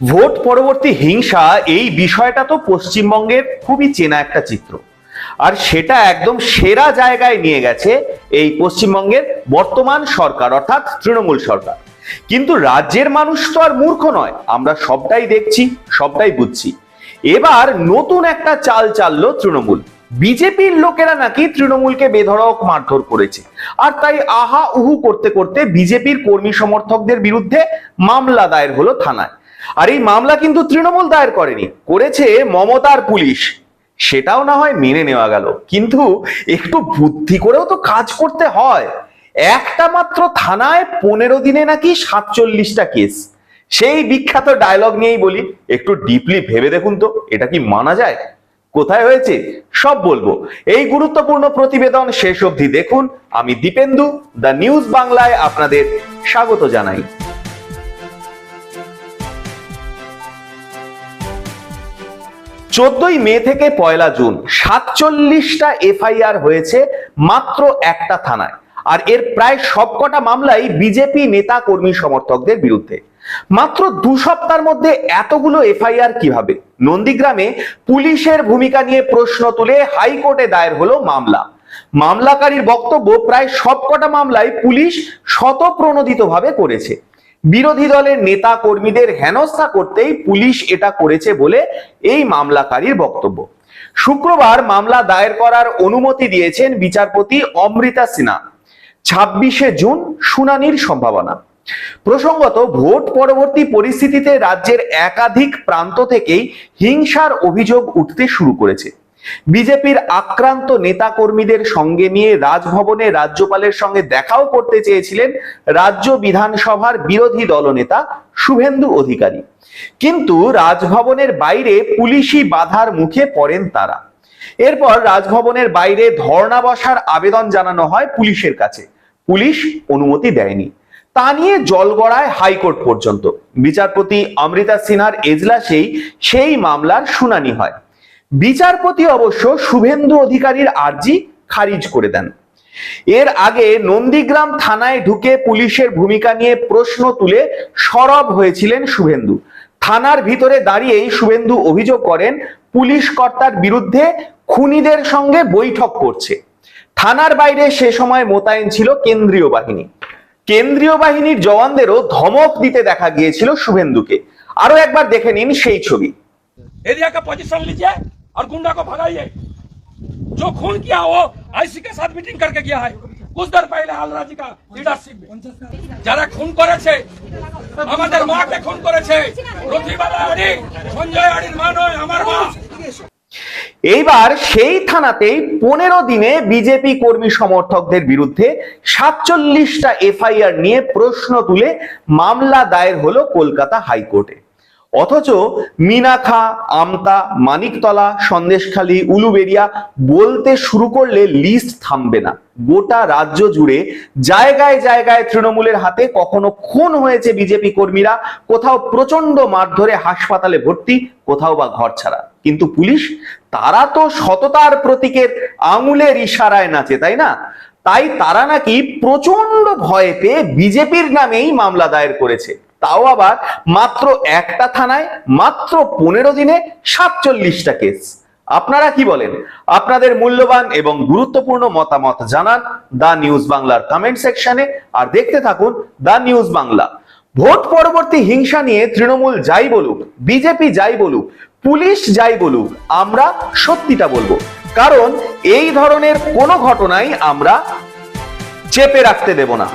Vote পরবর্তী হিংসা এই বিষয়টা তো পশ্চিমবঙ্গের খুবই চেনা একটা চিত্র। আর সেটা একদম সেরা জায়গায় নিয়ে গেছে এই পশ্চিমবঙ্গের বর্তমান সরকার, অর্থাৎ তৃণমূল সরকার। কিন্তু রাজ্যের মানুষ তো আর মূর্খ নয়, আমরা সবটাই দেখছি, সবটাই বুঝছি। এবার নতুন একটা চাল চাললো তৃণমূল। বিজেপির লোকেরা নাকি তৃণমূলকে বেধড়ক মারধর করেছে। আর তাই আহা উহু করতে করতে বিজেপির কর্মী সমর্থকদের বিরুদ্ধে মামলা দায়ের হলো থানায়। আর এই মামলা কিন্তু তৃণমূল দায়ের করেনি। করেছে মমতার পুলিশ। সেটাও না হয় মেনে নেওয়া গেল। কিন্তু একটু বুদ্ধি করেও তো কাজ করতে হয়। একটা মাত্র থানায় পনেরো দিনে নাকি সাতচল্লিশটা কেস। সেই বিখ্যাত ডায়লগ নিয়েই বলি, একটু ডিপলি ভেবে দেখুন তো, এটা কি মানা যায়? কোথায় হয়েছে? সব বলব। এই গুরুত্বপূর্ণ প্রতিবেদন শেষ অবধি দেখুন। আমি দীপেন্দু, দ্য নিউজ বাংলায় আপনাদের স্বাগত জানাই। চোদ্দই মে থেকে পয়লা জুন সাতচল্লিশটা এফআইআর হয়েছে মাত্র একটা থানায়। আর এর প্রায় সবকটা মামলাই বিজেপি নেতা কর্মী সমর্থকদের বিরুদ্ধে। মাত্র দু সপ্তাহের মধ্যে এতগুলো এফআইআর কীভাবে? নন্দীগ্রামে পুলিশের ভূমিকা নিয়ে প্রশ্ন তুলে হাইকোর্টে দায়ের হলো মামলা। মামলাকারীর বক্তব্য প্রায় সবকটা মামলায় পুলিশ শতপ্রণোদিতভাবে করেছে। বিরোধী দলের নেতা কর্মীদের হেনস্থা করতেই পুলিশ এটা করেছে বলে এই মামলাকারীর বক্তব্য। শুক্রবার মামলা দায়ের করার অনুমতি দিয়েছেন বিচারপতি অমৃতা সিনহা। ছাব্বিশে জুন শুনানির সম্ভাবনা। প্রসঙ্গত, ভোট পরবর্তী পরিস্থিতিতে রাজ্যের একাধিক প্রান্ত থেকেই হিংসার অভিযোগ উঠতে শুরু করেছে। বিজেপির আক্রান্ত নেতা কর্মীদের সঙ্গে নিয়ে রাজভবনে রাজ্যপালের সঙ্গে দেখাও করতে চেয়েছিলেন রাজ্য বিধানসভার বিরোধী দলনেতা শুভেন্দু অধিকারী। কিন্তু রাজভবনের বাইরে পুলিশি বাধার মুখে পড়েন তারা। এরপর রাজভবনের বাইরে ধর্ণা বসার আবেদন জানানো হয় পুলিশের কাছে। পুলিশ অনুমতি দেয়নি। তা নিয়ে জলগড়ায় হাইকোর্ট পর্যন্ত। বিচারপতি অমৃতা সিনহার এজলাসেই সেই মামলার শুনানি হয়। বিচারপতি অবশ্য শুভেন্দু অধিকারীর আর্জি খারিজ করে দেন। এর আগে নন্দীগ্রাম থানায় ঢুকে পুলিশের ভূমিকা নিয়ে প্রশ্ন তুলে সরব হয়েছিলেন শুভেন্দু। থানার ভিতরে দাঁড়িয়েই শুভেন্দু অভিযোগ করেন, পুলিশ কর্তার বিরুদ্ধে খুনিদের সঙ্গে বৈঠক করছে। থানার বাইরে সে সময় মোতায়েন ছিল কেন্দ্রীয় বাহিনী। কেন্দ্রীয় বাহিনীর জওয়ানদেরও ধমক দিতে দেখা গিয়েছিল শুভেন্দুকে। আরও একবার দেখে নিন সেই ছবি। এরিয়া কা পজিশন লিজিয়ে और गुंडा को भगाइए जो खून किया वो आईसी के साथ मीटिंग करके किया है कुछ देर पहले हालरा जी का लीडरशिप যারা খুন করেছে আমাদের মাকে খুন করেছে রথিবালা আড়ি সঞ্জয় আড়ির মা নয় আমার মা এইবার সেই থানাতেই পনেরো দিনে বিজেপি কর্মী সমর্থকদের বিরুদ্ধে সাতচল্লিশটা এফআইআর নিয়ে প্রশ্ন তুলে মামলা দায়ের হলো কলকাতা হাইকোর্টে অথচ মিনাখা আমতা, মানিকতলা, সন্দেশখালী উলুবেরিয়া বলতে শুরু করলে লিস্ট থামবে না। গোটা রাজ্য জুড়ে জায়গায় জায়গায় তৃণমূলের হাতে কখনো খুন হয়েছে বিজেপি কর্মীরা, কোথাও প্রচণ্ড মারধরে হাসপাতালে ভর্তি, কোথাও বা ঘর ছাড়া। কিন্তু পুলিশ, তারা তো সততার প্রতীকের আঙুলের ইশারায় নাচে, তাই না? তাই তারা নাকি প্রচণ্ড ভয় পেয়ে বিজেপির নামেই মামলা দায়ের করেছে। তাও আবার মাত্র একটা থানায় মাত্র পনেরো দিনে সাতচল্লিশটা কেস। আপনারা কি বলেন? আপনাদের মূল্যবান এবং গুরুত্বপূর্ণ মতামত জানান দা নিউজ বাংলার কমেন্ট সেকশনে আর দেখতে থাকুন দা নিউজ বাংলা। ভোট পরবর্তী হিংসা নিয়ে তৃণমূল যাই বলুক, বিজেপি যাই বলুক, পুলিশ যাই বলুক, আমরা সত্যিটা বলব। কারণ এই ধরনের কোনো ঘটনাই আমরা চেপে রাখতে দেব না।